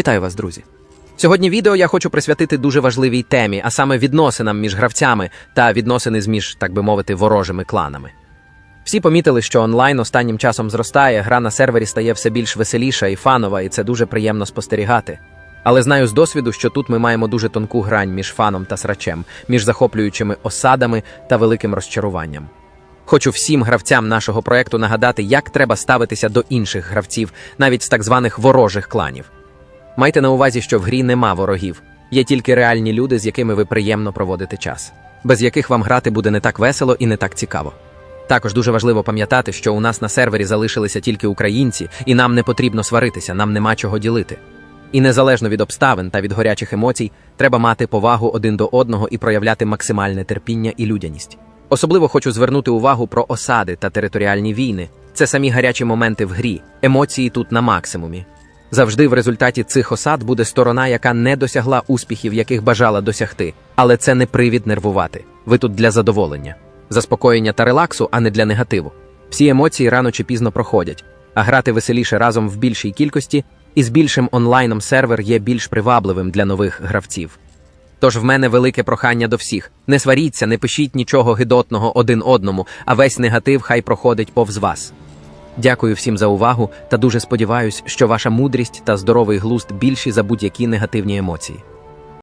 Вітаю вас, друзі. Сьогодні відео я хочу присвятити дуже важливій темі, а саме відносинам між гравцями та відносини між, так би мовити, ворожими кланами. Всі помітили, що онлайн останнім часом зростає, гра на сервері стає все більш веселіша і фанова, і це дуже приємно спостерігати. Але знаю з досвіду, що тут ми маємо дуже тонку грань між фаном та срачем, між захоплюючими осадами та великим розчаруванням. Хочу всім гравцям нашого проекту нагадати, як треба ставитися до інших гравців, навіть з так званих ворожих кланів. Майте на увазі, що в грі нема ворогів, є тільки реальні люди, з якими ви приємно проводите час, без яких вам грати буде не так весело і не так цікаво. Також дуже важливо пам'ятати, що у нас на сервері залишилися тільки українці, і нам не потрібно сваритися, нам нема чого ділити. І незалежно від обставин та від гарячих емоцій, треба мати повагу один до одного і проявляти максимальне терпіння і людяність. Особливо хочу звернути увагу про осади та територіальні війни. Це самі гарячі моменти в грі, емоції тут на максимумі. Завжди в результаті цих осад буде сторона, яка не досягла успіхів, яких бажала досягти, але це не привід нервувати. Ви тут для задоволення, заспокоєння та релаксу, а не для негативу. Всі емоції рано чи пізно проходять, а грати веселіше разом в більшій кількості і з більшим онлайном сервер є більш привабливим для нових гравців. Тож в мене велике прохання до всіх: не сваріться, не пишіть нічого гидотного один одному, а весь негатив хай проходить повз вас. Дякую всім за увагу та дуже сподіваюсь, що ваша мудрість та здоровий глузд більші за будь-які негативні емоції.